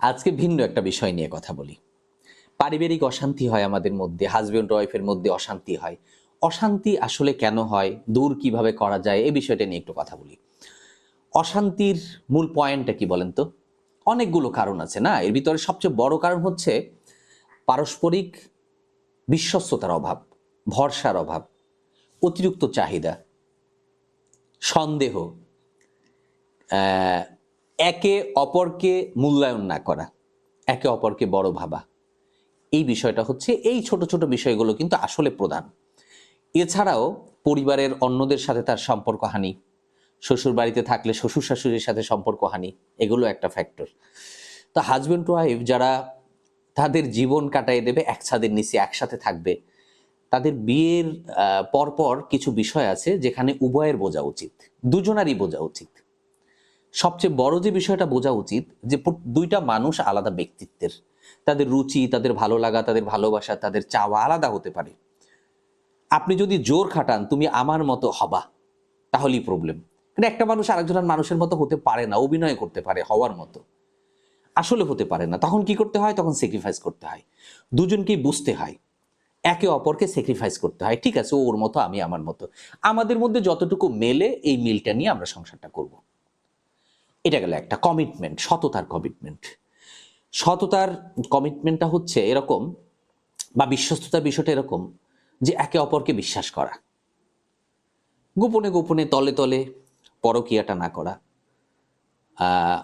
আজকে ভিন্ন একটা বিষয় নিয়ে কথা বলি। পারিবারিক অশান্তি হয় আমাদের মধ্যে হাজব্যান্ড ওয়াইফের মধ্যে অশান্তি হয়। অশান্তি আসলে কেন হয়, দূর কীভাবে করা যায়, এই বিষয়টা নিয়ে একটু কথা বলি। অশান্তির মূল পয়েন্টটা কি বলেন তো? অনেকগুলো কারণ আছে, না? এর ভিতরে সবচেয়ে বড় কারণ হচ্ছে পারস্পরিক বিশ্বস্ততার অভাব, ভরসার অভাব, অতিরিক্ত চাহিদা, সন্দেহ একে অপরকে মূল্যায়ন না করা, একে অপরকে বড় ভাবা। এই বিষয়টা হচ্ছে, এই ছোট ছোট বিষয়গুলো কিন্তু আসলে প্রধান। এছাড়াও পরিবারের অন্যদের সাথে তার সম্পর্ক হানি শ্বশুর বাড়িতে থাকলে শ্বশুর শাশুড়ির সাথে সম্পর্ক হানি, এগুলো একটা ফ্যাক্টর তো হাজব্যান্ড ওয়াইফ যারা তাদের জীবন কাটাই দেবে, এক ছাদের নিচে একসাথে থাকবে, তাদের বিয়ের পরপর কিছু বিষয় আছে যেখানে উভয়ের বোঝা উচিত, দুজনারই বোঝা উচিত। সবচেয়ে বড় যে বিষয়টা বোঝা উচিত, যে দুইটা মানুষ আলাদা ব্যক্তিত্বের। তাদের রুচি, তাদের ভালো লাগা, তাদের ভালোবাসা, তাদের চাওয়া আলাদা হতে পারে। আপনি যদি জোর খাটান, তুমি আমার মতো হবা তাহলেই প্রবলেম কিন্তু একটা মানুষ আরেকজনের মানুষের মতো হতে পারে না, অভিনয় করতে পারে, হওয়ার মতো। আসলে হতে পারে না। তখন কি করতে হয়? তখন স্যাক্রিফাইস করতে হয়। দুজনকেই বুঝতে হয়। একে অপরকে স্যাক্রিফাইস করতে হয়। ঠিক আছে, ওর মতো, আমি আমার মতো। আমাদের মধ্যে যতটুকু মেলে, এই মিলটা নিয়ে আমরা সংসারটা করব। এটা গেল একটা কমিটমেন্ট সততার কমিটমেন্ট সততার কমিটমেন্টটা হচ্ছে এরকম বা বিশ্বস্ততার বিষয়টা এরকম যে একে অপরকে বিশ্বাস করা। গোপনে গোপনে, তলে তলে পরকিয়াটা না করা।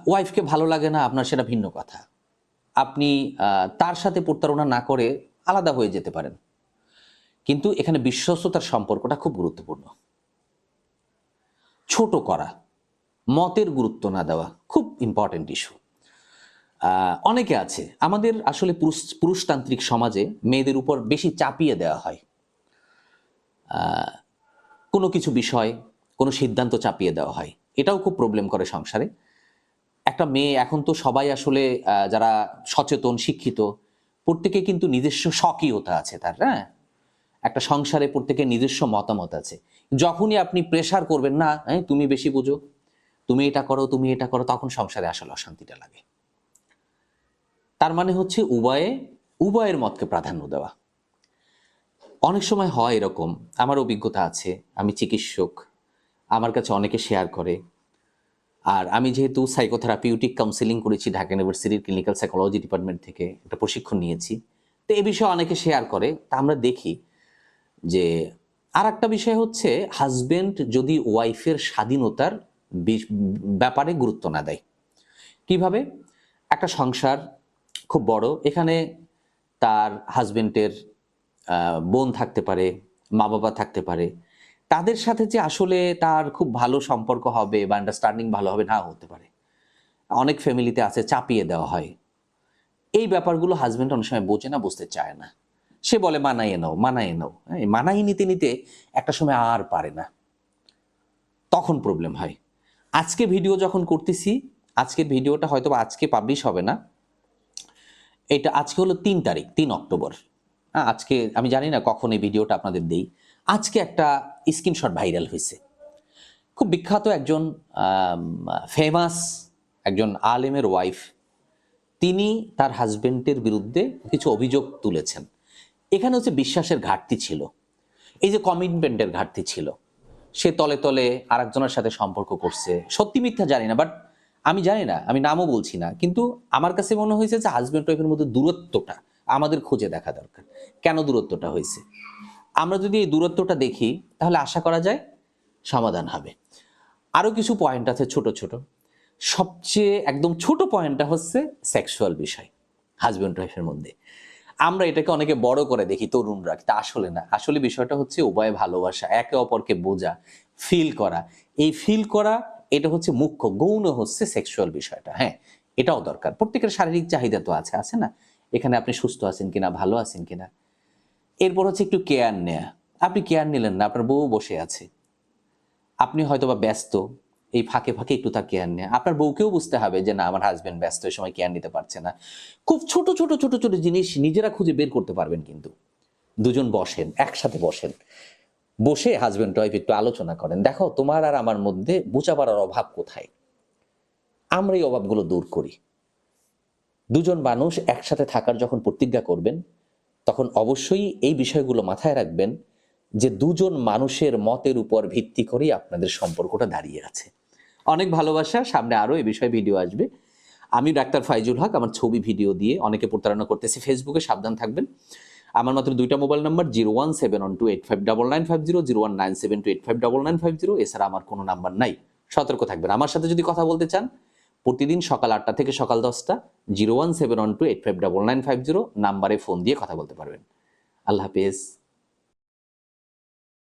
ওয়াইফকে ভালো লাগে না, আপনার সেটা ভিন্ন কথা। আপনি তার সাথে প্রতারণা না করে আলাদা হয়ে যেতে পারেন। কিন্তু এখানে বিশ্বস্ততার সম্পর্কটা খুব গুরুত্বপূর্ণ। ছোট করা। মতের গুরুত্ব না দেওয়া খুব ইম্পর্টেন্ট ইস্যু অনেকে আছে আমাদের আসলে পুরুষ পুরুষতান্ত্রিক সমাজে মেয়েদের উপর বেশি চাপিয়ে দেওয়া হয়। কোনো কিছু বিষয় কোনো সিদ্ধান্ত চাপিয়ে দেওয়া হয়। এটাও খুব প্রবলেম করে সংসারে। একটা মেয়ে এখন তো সবাই আসলে যারা সচেতন শিক্ষিত প্রত্যেকে কিন্তু নিজস্ব স্বকীয়তা আছে তার হ্যাঁ? একটা সংসারে প্রত্যেকের নিজস্ব মতামত আছে। যখনই আপনি প্রেশার করবেন না হ্যাঁ, তুমি বেশি বুঝো। তুমি এটা করো, তুমি এটা করো, তখন সংসারে আসলে অশান্তিটা লাগে। তার মানে হচ্ছে উভয়ে, উভয়ের মতকে প্রাধান্য দেওয়া। অনেক সময় হয় এরকম, আমার অভিজ্ঞতা আছে, আমি চিকিৎসক, আমার কাছে অনেকে শেয়ার করে। আর আমি যেহেতু সাইকোথেরাপিউটিক কাউন্সিলিং করেছি ঢাকা ইউনিভার্সিটির ক্লিনিক্যাল সাইকোলজি ডিপার্টমেন্ট থেকে, একটা প্রশিক্ষণ নিয়েছি। তো এ বিষয়ে অনেকে শেয়ার করে, তা আমরা দেখি যে আর একটা বিষয় হচ্ছে হাজবেন্ড যদি ওয়াইফের স্বাধীনতার ব্যাপারে গুরুত্ব না দেয়। কীভাবে? একটা সংসার খুব বড়, এখানে তার হাজবেন্ডের বোন থাকতে পারে মা বাবা থাকতে পারে। তাদের সাথে যে আসলে তার খুব ভালো সম্পর্ক হবে বা আন্ডারস্ট্যান্ডিং ভালো হবে না হতে পারে। অনেক ফ্যামিলিতে আছে, চাপিয়ে দেওয়া হয়। এই ব্যাপারগুলো হাজবেন্ড অনেক সময় বোঝে না, বুঝতে চায় না। সে বলে, মানাইয়ে নাও মানাইয়ে নাও। মানাই নিতে নিতে একটা সময় আর পারে না। তখন প্রবলেম হয়। আজকে ভিডিও যখন করতেছি আজকের ভিডিওটা হয়তো আজকে পাবলিশ হবে না। এটা আজকে হলো তিন তারিখ তিন অক্টোবর। হ্যাঁ, আজকে আমি জানি না কখন এই ভিডিওটা আপনাদের দেই। আজকে একটা স্ক্রিনশট ভাইরাল হয়েছে। খুব বিখ্যাত একজন ফেমাস একজন আলেমের ওয়াইফ তিনি তার হাজবেন্ডের বিরুদ্ধে কিছু অভিযোগ তুলেছেন। এখানে হচ্ছে বিশ্বাসের ঘাটতি ছিল। এই যে কমিটমেন্টের ঘাটতি ছিল। সে তলে তলে আরেকজনের সাথে সম্পর্ক করছে। সত্যি মিথ্যা জানি না বাট আমি জানি না, আমি নামও বলছি না। কিন্তু আমার কাছে মনে হয়েছে যে হাজব্যান্ড ওয়াইফের মধ্যে দূরত্বটা আমাদের খুঁজে দেখা দরকার। কেন দূরত্বটা হয়েছে? আমরা যদি এই দূরত্বটা দেখি, তাহলে আশা করা যায় সমাধান হবে। আরও কিছু পয়েন্ট আছে ছোট ছোট। সবচেয়ে একদম ছোট পয়েন্টটা হচ্ছে সেক্সুয়াল বিষয় হাজব্যান্ড ওয়াইফের মধ্যে। আমরা এটাকে অনেকে বড় করে দেখি তরুণরা তা আসলে না। আসলে বিষয়টা হচ্ছে উভয় ভালোবাসা, একে অপরকে বোঝা ফিল করা। এই ফিল করা, এটা হচ্ছে মুখ্য, গৌণ হচ্ছে সেক্সুয়াল বিষয়টা হ্যাঁ? এটাও দরকার। প্রত্যেকের শারীরিক চাহিদা তো আছে আছে না? এখানে আপনি সুস্থ আছেন কিনা, ভালো আছেন কিনা? এরপর হচ্ছে একটু কেয়ার নেয়া। আপনি কেয়ার নিলেন না, আপনার বউ বসে আছে। আপনি হয়তো বা ব্যস্ত এই ফাঁকে ফাঁকে একটু তার কেয়ার নেয়। আপনার বউকেও বুঝতে হবে যে, না, আমার হাজব্যান্ড ব্যস্ত সময় কেয়ার নিতে পারছে না। খুব ছোট ছোট ছোট ছোট জিনিস নিজেরা খুঁজে বের করতে পারবেন কিন্তু। দুজন বসেন, একসাথে বসেন। বসে হাজব্যান্ড ওয়াইফ একটু আলোচনা করেন। দেখো, তোমার আর আমার মধ্যে বোঝাপড়ার অভাব কোথায়? আমরা এই অভাবগুলো দূর করি। দুজন মানুষ একসাথে থাকার যখন প্রতিজ্ঞা করবেন, তখন অবশ্যই এই বিষয়গুলো মাথায় রাখবেন যে, দুজন মানুষের মতের উপর ভিত্তি করেই আপনাদের সম্পর্কটা দাঁড়িয়ে আছে। অনেক ভালোবাসা, সামনে আরও এই বিষয়ে ভিডিও আসবে। আমি ডাক্তার ফাইজুল হক, আমার ছবি ভিডিও দিয়ে অনেকে প্রতারণা করতেছি। ফেসবুকে সাবধান থাকবেন। আমার মাত্র দুইটা mobile number zero one seven one two eight five double nine five zero zero one nine seven two eight five double nine five zero এছাড়া আমার কোনো নাম্বার নাই। সতর্ক থাকবেন। আমার সাথে যদি কথা বলতে চান, প্রতিদিন সকাল আটটা থেকে সকাল দশটা zero one seven one two eight five double nine five zero নাম্বারে ফোন দিয়ে কথা বলতে পারবেন। আল্লাহ হাফেজ।